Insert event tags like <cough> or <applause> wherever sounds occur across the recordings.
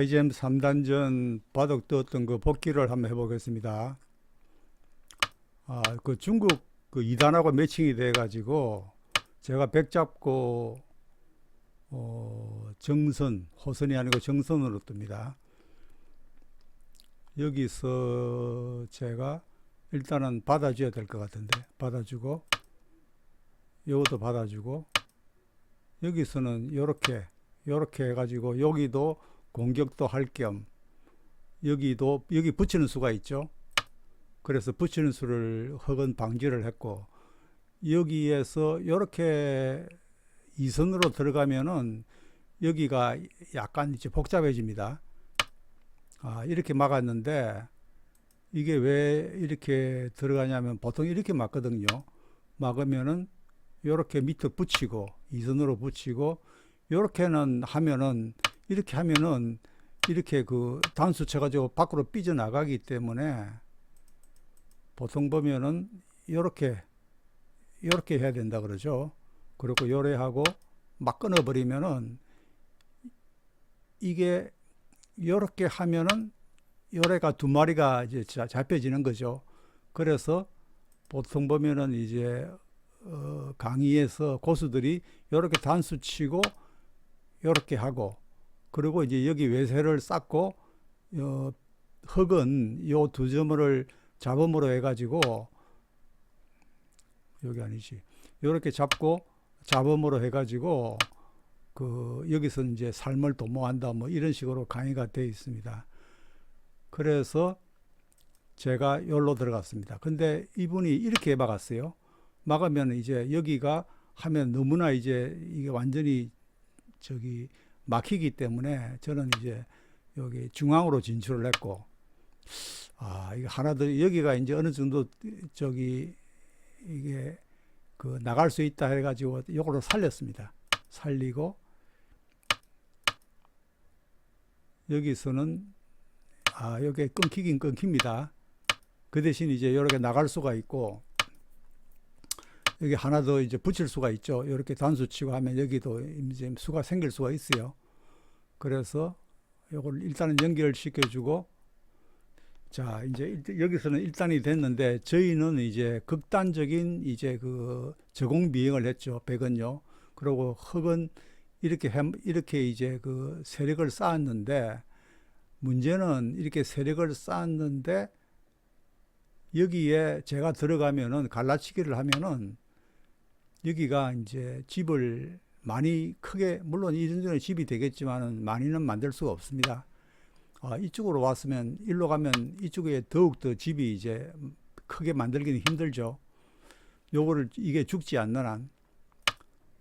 AGM 3단전 바닥 떴던 그 복귀를 한번 해보겠습니다. 아, 그 중국 그 2단하고 매칭이 돼가지고 제가 백 잡고 어, 정선, 호선이 아니고 정선으로 뜹니다. 여기서 제가 일단은 받아줘야 될 것 같은데 받아주고 요것도 받아주고 여기서는 요렇게 요렇게 해가지고 여기도 공격도 할 겸 여기도 여기 붙이는 수가 있죠. 그래서 붙이는 수를 흑은 방지를 했고 여기에서 요렇게 이선으로 들어가면은 여기가 약간 이제 복잡해집니다. 아, 이렇게 막았는데 이게 왜 이렇게 들어가냐면 보통 이렇게 막거든요. 막으면은 요렇게 밑에 붙이고 이선으로 붙이고 요렇게는 하면은 이렇게 하면은 이렇게 그 단수 쳐가지고 밖으로 삐져나가기 때문에 보통 보면은 요렇게 요렇게 해야 된다 그러죠. 그리고 요래하고 막 끊어버리면은 이게 요렇게 하면은 요래가 두 마리가 이제 자- 잡혀지는 거죠. 그래서 보통 보면은 이제 어, 강의에서 고수들이 요렇게 단수 치고 요렇게 하고 그리고 이제 여기 외세를 쌓고 어, 흙은 요 두 점을 잡음으로 해가지고 여기 아니지 요렇게 잡고 잡음으로 해가지고 그 여기서 이제 삶을 도모한다 뭐 이런 식으로 강의가 되어 있습니다. 그래서 제가 여기로 들어갔습니다. 근데 이분이 이렇게 막았어요. 막으면 이제 여기가 하면 너무나 이제 이게 완전히 저기 막히기 때문에 저는 이제 여기 중앙으로 진출을 했고 아 이게 하나 더 여기가 이제 어느 정도 저기 이게 그 나갈 수 있다 해가지고 요거로 살렸습니다. 살리고 여기서는 아 여기 끊기긴 끊깁니다. 그 대신 이제 이렇게 나갈 수가 있고 여기 하나 더 이제 붙일 수가 있죠. 이렇게 단수 치고 하면 여기도 이제 수가 생길 수가 있어요. 그래서 요걸 일단은 연결 시켜주고 자 이제 일- 여기서는 일단이 됐는데 저희는 이제 극단적인 이제 그 저공 비행을 했죠. 백은요. 그리고 흑은 이렇게 햄- 이렇게 이제 그 세력을 쌓았는데 문제는 이렇게 세력을 쌓았는데 여기에 제가 들어가면은 갈라치기를 하면은 여기가 이제 집을 많이 크게 물론 이전에 집이 되겠지만은 많이는 만들 수가 없습니다. 아, 이쪽으로 왔으면 일로 가면 이쪽에 더욱 더 집이 이제 크게 만들기는 힘들죠. 요거를 이게 죽지 않는 한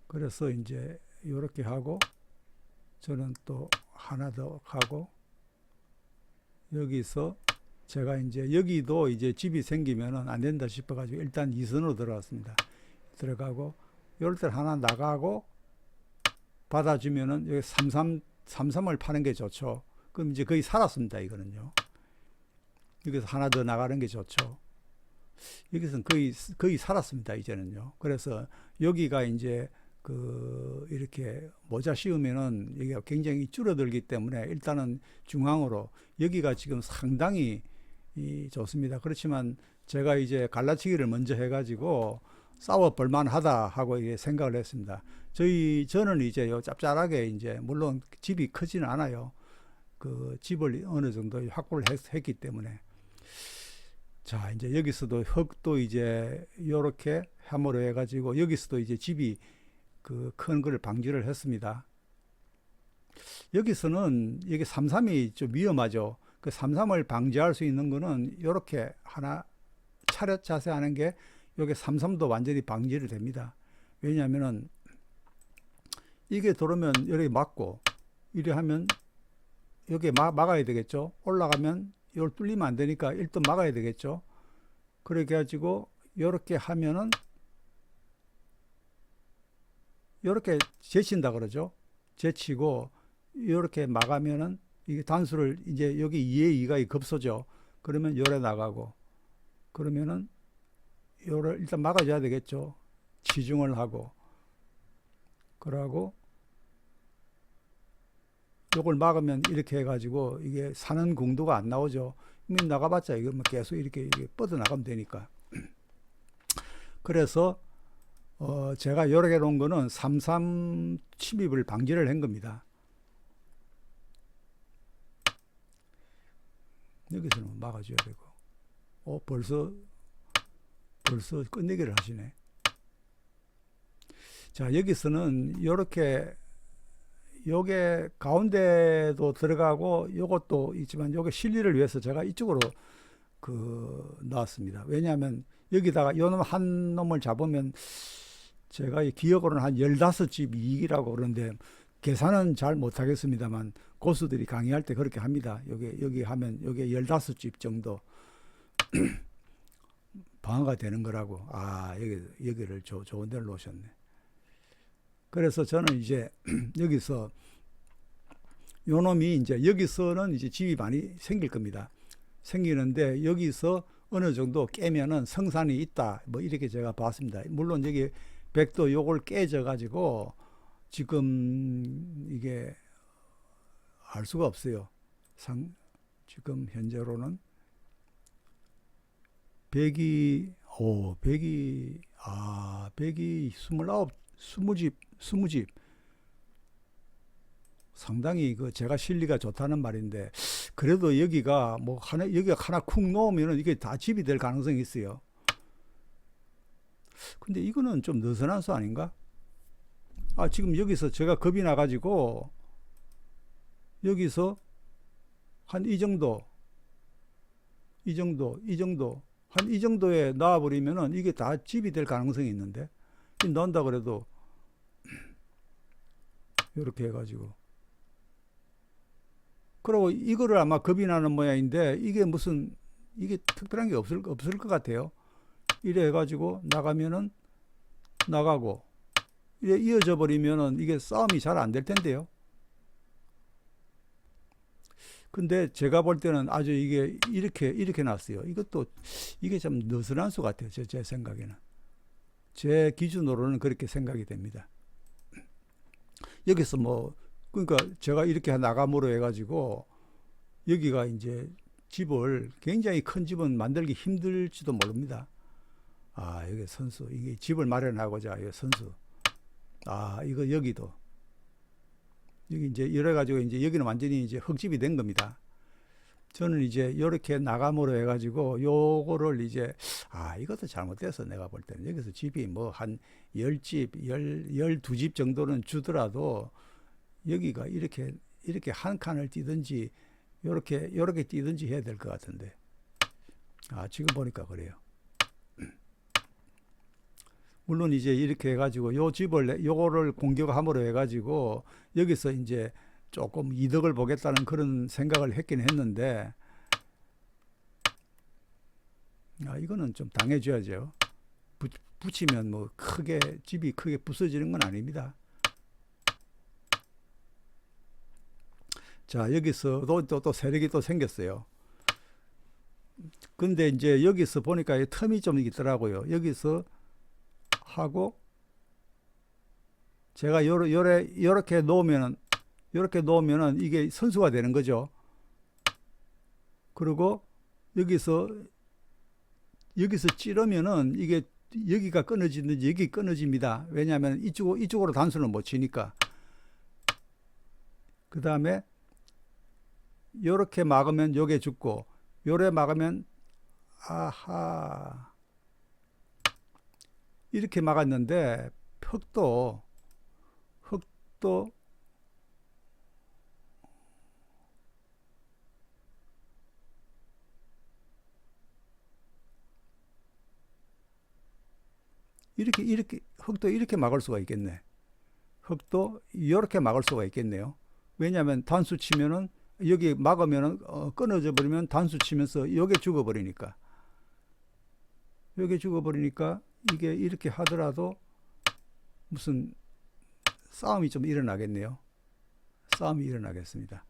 그래서 이제 요렇게 하고 저는 또 하나 더 하고 여기서 제가 이제 여기도 이제 집이 생기면은 안 된다 싶어 가지고 일단 이선으로 들어갔습니다. 들어가고 요럴 때 하나 나가고 받아주면은 여기 삼삼 삼삼을 파는 게 좋죠. 그럼 이제 거의 살았습니다. 이거는요. 여기서 하나 더 나가는 게 좋죠. 여기서는 거의 거의 살았습니다. 이제는요. 그래서 여기가 이제 그 이렇게 모자 씌우면은 여기가 굉장히 줄어들기 때문에 일단은 중앙으로 여기가 지금 상당히 이 좋습니다. 그렇지만 제가 이제 갈라치기를 먼저 해가지고 싸워 볼 만하다 하고 이게 생각을 했습니다. 저희 저는 이제 요 짭짤하게 이제 물론 집이 크지는 않아요. 그 집을 어느 정도 확보를 했, 했기 때문에 자 이제 여기서도 흙도 이제 요렇게 함으로 해가지고 여기서도 이제 집이 그큰 거를 방지를 했습니다. 여기서는 여기 삼삼이 좀 위험하죠. 그 삼삼을 방지할 수 있는 거는 요렇게 하나 차렷 자세 하는 게 여기 삼삼도 완전히 방지를 됩니다. 왜냐하면은 이게 들어오면 여기 막고 이래 하면 여기 막, 막아야 되겠죠. 올라가면 이걸 뚫리면 안 되니까 일단 막아야 되겠죠. 그렇게 가지고 이렇게 하면은 이렇게 제친다 그러죠. 제치고 이렇게 막으면은 이게 단수를 이제 여기 2에 2가 급소죠. 그러면 열에 나가고 그러면은 요를 일단 막아줘야 되겠죠. 치중을 하고 그러고 요걸 막으면 이렇게 해가지고 이게 사는 공도가 안 나오죠. 이미 나가봤자 이거 뭐 계속 이렇게, 이렇게 뻗어 나가면 되니까. <clears throat> 그래서 어 제가 여러 개 놓은 거는 33 침입을 방지를 한 겁니다. 여기서는 막아줘야 되고. 어 벌써 벌써 끝내기를 하시네. 자 여기서는 요렇게 요게 가운데도 들어가고 요것도 있지만 요게 실리를 위해서 제가 이쪽으로 그 놨습니다. 왜냐하면 여기다가 요놈 한 놈을 잡으면 제가 이 기억으로는 한 15집 이익이라고 그러는데 계산은 잘 못하겠습니다만 고수들이 강의할 때 그렇게 합니다. 여기 여기 하면 여기 15집 정도 <clears throat> 방어가 되는 거라고. 아, 여기 여기를 조, 좋은 데를 놓으셨네. 그래서 저는 이제 <clears throat> 여기서 요 놈이 이제 여기서는 이제 집이 많이 생길 겁니다. 생기는데 여기서 어느 정도 깨면은 성산이 있다. 뭐 이렇게 제가 봤습니다. 물론 여기 백도 요걸 깨져 가지고 지금 이게 알 수가 없어요. 상 지금 현재로는 백이 오 백이 아 백이 스물아홉 스무집 스무집 상당히 그 제가 실리가 좋다는 말인데 그래도 여기가 뭐 하나 여기가 하나 쿵 놓으면은 이게 다 집이 될 가능성이 있어요. 근데 이거는 좀 느슨한 수 아닌가? 아 지금 여기서 제가 겁이 나가지고 여기서 한 이 정도 이 정도 이 정도 한 이 정도에 놔버리면은 이게 다 집이 될 가능성이 있는데 이 넣는다 그래도 이렇게 해가지고 그리고 이거를 아마 겁이 나는 모양인데 이게 무슨 이게 특별한 게 없을 없을 것 같아요. 이래 해가지고 나가면은 나가고 이래 이어져 버리면은 이게 싸움이 잘 안 될 텐데요. 근데 제가 볼 때는 아주 이게 이렇게 이렇게 났어요. 이것도 이게 좀 느슨한 수 같아요. 제, 제 생각에는 제 기준으로는 그렇게 생각이 됩니다. 여기서 뭐 그러니까 제가 이렇게 나감으로 해가지고 여기가 이제 집을 굉장히 큰 집은 만들기 힘들지도 모릅니다. 아 여기 선수 이게 집을 마련하고자 이 선수 아 이거 여기도 여기 이제 여러 가지고 이제 여기는 완전히 이제 흙집이 된 겁니다. 저는 이제 이렇게 나감으로 해가지고 요거를 이제 아 이것도 잘못돼서 내가 볼 때는 여기서 집이 뭐 한 열집 열 열두 집 정도는 주더라도 여기가 이렇게 이렇게 한 칸을 뛰든지 요렇게 요렇게 뛰든지 해야 될 것 같은데 아 지금 보니까 그래요. 물론 이제 이렇게 해가지고 요 집을 내- 요거를 공격함으로 해가지고 여기서 이제 조금 이득을 보겠다는 그런 생각을 했긴 했는데 아 이거는 좀 당해줘야죠. 붙, 붙이면 뭐 크게 집이 크게 부서지는 건 아닙니다. 자 여기서 또, 또, 또 세력이 또 생겼어요. 근데 이제 여기서 보니까 이 텀이 좀 있더라고요. 여기서 하고 제가 요러, 요래, 요렇게 놓으면은 요렇게 놓으면은 이게 선수가 되는 거죠. 그리고 여기서 여기서 찌르면은 이게 여기가 끊어지는지 여기 끊어집니다. 왜냐하면 이쪽 이쪽으로 단수는 못 치니까. 그 다음에 요렇게 막으면 요게 죽고 요래 막으면 아하 이렇게 막았는데 흙도 흙도 이렇게 이렇게 흙도 이렇게 막을 수가 있겠네. 흙도 이렇게 막을 수가 있겠네요. 왜냐하면 단수 치면은 여기 막으면은 어, 끊어져 버리면 단수 치면서 여기 죽어 버리니까 여기 죽어 버리니까 이게 이렇게 하더라도 무슨 싸움이 좀 일어나겠네요. 싸움이 일어나겠습니다.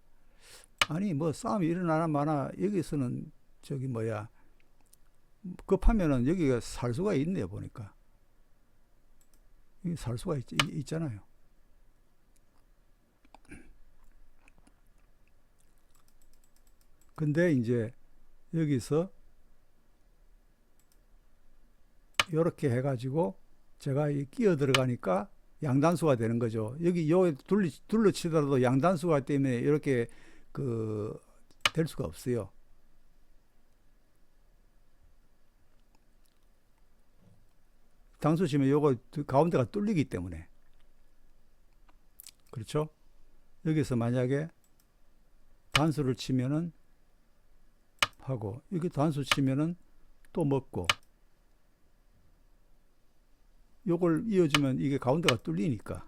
아니 뭐 싸움이 일어나나 마나 여기서는 저기 뭐야 급하면은 여기가 살 수가 있네요 보니까 살 수가 있, 있잖아요. 근데 이제 여기서 이렇게 해가지고 제가 이 끼어 들어가니까 양단수가 되는 거죠. 여기 요 둘러, 둘러치더라도 양단수가 때문에 이렇게 그 될 수가 없어요. 단수 치면 요거 가운데가 뚫리기 때문에 그렇죠? 여기서 만약에 단수를 치면은 하고 여기 단수 치면은 또 먹고 요걸 이어주면 이게 가운데가 뚫리니까.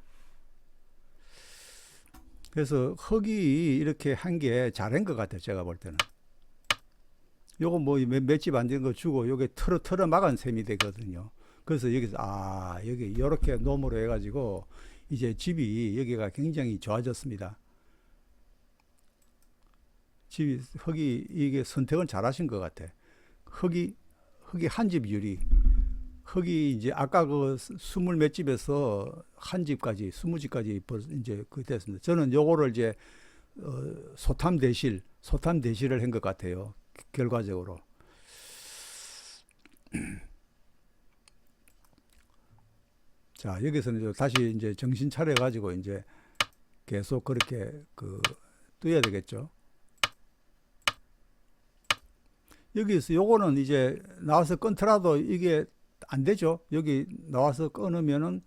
그래서 흙이 이렇게 한 게 잘한 것 같아요 제가 볼 때는. 요거 뭐 맷집 안된거 주고 요게 틀어 틀어 막은 셈이 되거든요. 그래서 여기서 아 여기 요렇게 놈으로 해가지고 이제 집이 여기가 굉장히 좋아졌습니다. 집이 흙이 이게 선택을 잘 하신 것 같아. 흙이 흙이 한 집 유리 흙이 이제 아까 그 스물 몇 집에서 한 집까지 스무 집까지 이제 그 됐습니다. 저는 요거를 이제 어, 소탐 대실 소탐 대실을 한 것 같아요. 결과적으로. <clears throat> 자 여기서는 이제 다시 이제 정신 차려 가지고 이제 계속 그렇게 그 뜯어야 되겠죠. 여기서 요거는 이제 나와서 끊더라도 이게 안 되죠. 여기 나와서 끊으면은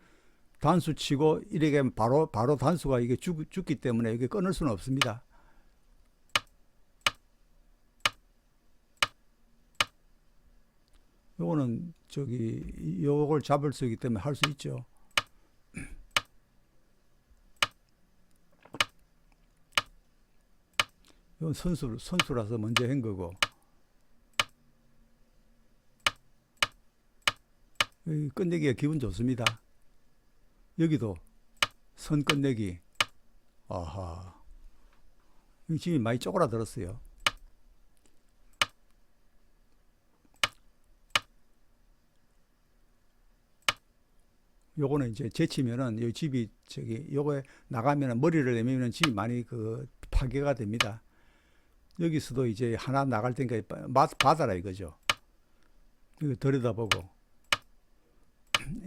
단수 치고 이렇게 바로 바로 단수가 이게 죽, 죽기 때문에 이게 끊을 수는 없습니다. 요거는 저기 요걸 잡을 수 있기 때문에 할 수 있죠. <clears throat> 이건 선수 선수라서 먼저 한 거고. 여기 끝내기가 기분 좋습니다. 여기도 선 끝내기. 아하. 집이 많이 쪼그라들었어요. 요거는 이제 제치면은 이 집이 저기 요거에 나가면은 머리를 내미면 집이 많이 그 파괴가 됩니다. 여기서도 이제 하나 나갈 테니까 받아라 이거죠. 이거 들여다보고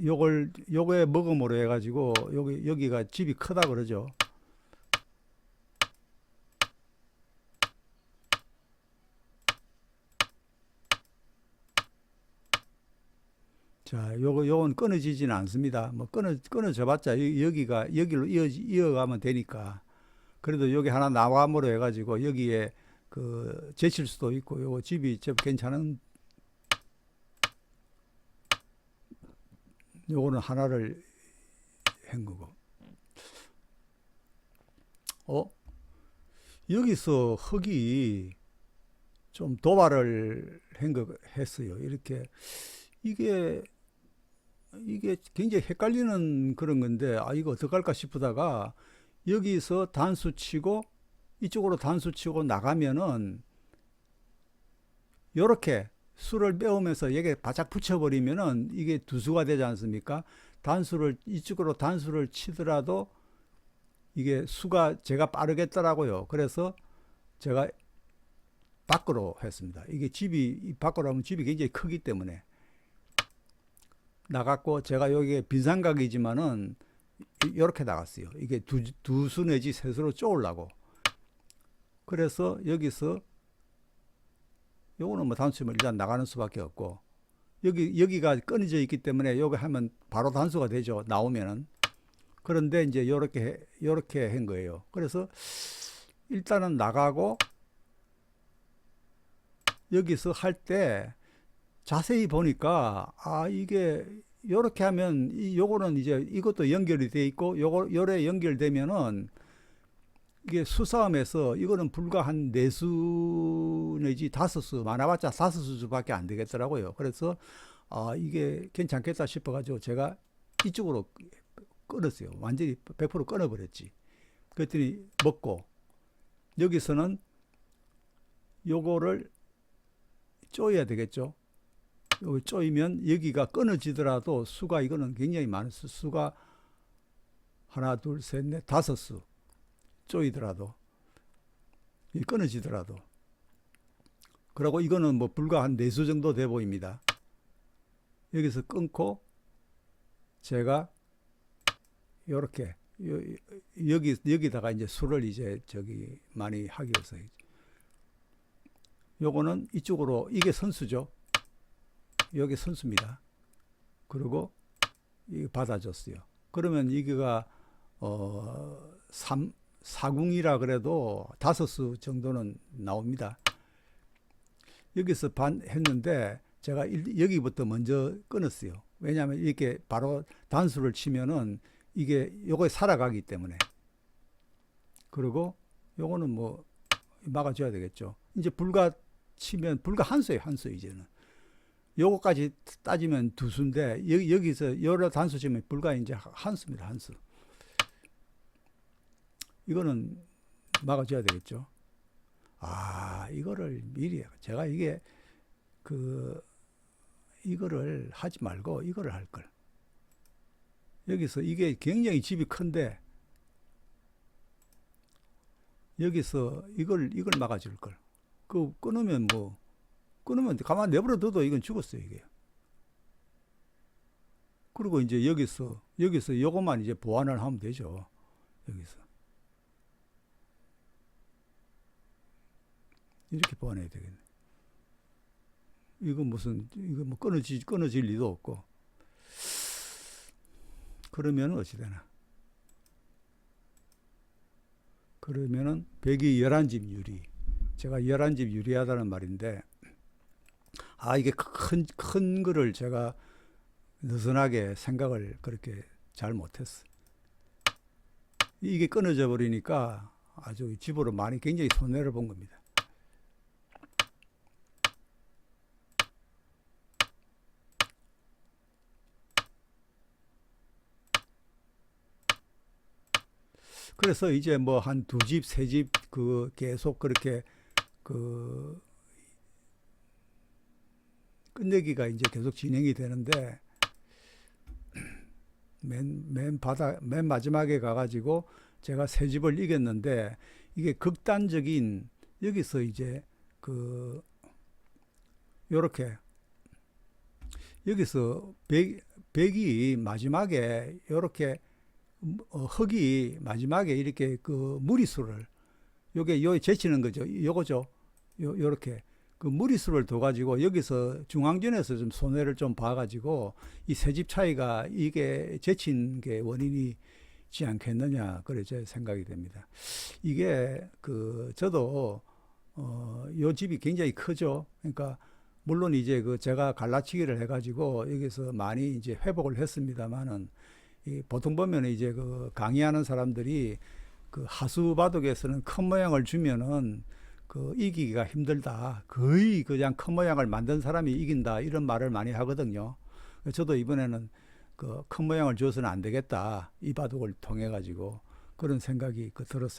요걸 요거에 먹음으로 해가지고 여기 여기가 집이 크다 그러죠. 자, 요거 요건 끊어지지는 않습니다. 뭐 끊어 끊어져봤자 여기가 여기로 이어 이어가면 되니까. 그래도 여기 하나 나와으로 해가지고 여기에 그 제칠 수도 있고 요거 집이 좀 괜찮은 요거는 하나를 한 거고. 어? 여기서 흙이 좀 도발을 한 거 했어요. 이렇게 이게 이게 굉장히 헷갈리는 그런 건데 아 이거 어떡할까 싶다가 여기서 단수 치고 이쪽으로 단수 치고 나가면은 요렇게 수를 빼오면서 여기에 바짝 붙여버리면은 이게 두수가 되지 않습니까? 단수를 이쪽으로 단수를 치더라도 이게 수가 제가 빠르겠더라고요. 그래서 제가 밖으로 했습니다. 이게 집이 밖으로 하면 집이 굉장히 크기 때문에 나갔고 제가 여기에 빈상각이지만은 이렇게 나갔어요. 이게 두, 두 수 내지 세 수로 쪼으려고. 그래서 여기서 요거는 뭐 단수면 일단 나가는 수밖에 없고 여기 여기가 끊어져 있기 때문에 여기 하면 바로 단수가 되죠. 나오면은 그런데 이제 요렇게 요렇게 한 거예요. 그래서 일단은 나가고 여기서 할 때 자세히 보니까 아 이게 요렇게 하면 이 요거는 이제 이것도 연결이 돼 있고 요거 요래 연결되면은 이게 수싸움에서 이거는 불과 한 네수 내지 다섯 수 많아봤자 다섯 수밖에 안 되겠더라고요. 그래서 아 이게 괜찮겠다 싶어가지고 제가 이쪽으로 끊었어요. 완전히 100% 끊어버렸지. 그랬더니 먹고 여기서는 요거를 쪼여야 되겠죠. 여기 쪼이면 여기가 끊어지더라도 수가 이거는 굉장히 많은 수, 수가 하나, 둘, 셋, 넷, 다섯 수 쪼이더라도 이 끊어지더라도 그리고 이거는 뭐 불과 한 네수 정도 돼 보입니다. 여기서 끊고 제가 요렇게 요- 여기 여기다가 이제 술을 이제 저기 많이 하기 위해서 요거는 이쪽으로 이게 선수죠. 여기 선수입니다. 그리고 이 받아줬어요. 그러면 이게가 어 3, 사궁이라 그래도 다섯 수 정도는 나옵니다. 여기서 반 했는데 제가 일- 여기부터 먼저 끊었어요. 왜냐하면 이렇게 바로 단수를 치면은 이게 요거에 살아가기 때문에. 그리고 요거는 뭐 막아줘야 되겠죠. 이제 불가 치면 불가 한 수예요, 한 수 이제는. 요거까지 따지면 두 수인데 여기, 여기서 여러 단수 치면 불가 이제 한 수입니다, 한 수. 이거는 막아줘야 되겠죠. 아, 이거를 미리 제가 이게 그 이거를 하지 말고 이거를 할 걸. 여기서 이게 굉장히 집이 큰데 여기서 이걸 이걸 막아줄 걸. 그 끊으면 뭐 끊으면 가만 내버려 둬도 이건 죽었어요 이게. 그리고 이제 여기서 여기서 요것만 이제 보완을 하면 되죠. 여기서 이렇게 보완해야 되겠네. 이거 무슨 이거 뭐 끊어지 끊어질 리도 없고 그러면 어찌 되나? 그러면은 백이 열한 집 유리. 제가 열한 집 유리하다는 말인데 아 이게 큰 큰 거를 제가 느슨하게 생각을 그렇게 잘 못했어. 이게 끊어져 버리니까 아주 집으로 많이 굉장히 손해를 본 겁니다. 그래서 이제 뭐 한 두 집, 세 집 그 계속 그렇게 그 끝내기가 이제 계속 진행이 되는데 <clears throat> 맨, 맨 바다, 맨 마지막에 가가지고 제가 세 집을 이겼는데 이게 극단적인 여기서 이제 그 요렇게 여기서 백, 백이 마지막에 요렇게 어, 흙이 마지막에 이렇게 그 무리수를 요게 요 제치는 거죠. 요거죠. 요 요렇게 그 무리수를 둬 가지고 여기서 중앙전에서 좀 손해를 좀봐 가지고 이 세 집 차이가 이게 제친 게 원인이지 않겠느냐 그래 제 생각이 됩니다. 이게 그 저도 어요 집이 굉장히 크죠. 그러니까 물론 이제 그 제가 갈라치기를 해 가지고 여기서 많이 이제 회복을 했습니다만은 이 보통 보면 이제 그 강의하는 사람들이 그 하수 바둑에서는 큰 모양을 주면은 그 이기기가 힘들다. 거의 그냥 큰 모양을 만든 사람이 이긴다. 이런 말을 많이 하거든요. 저도 이번에는 그 큰 모양을 줘서는 안 되겠다. 이 바둑을 통해 가지고 그런 생각이 그 들었습니다.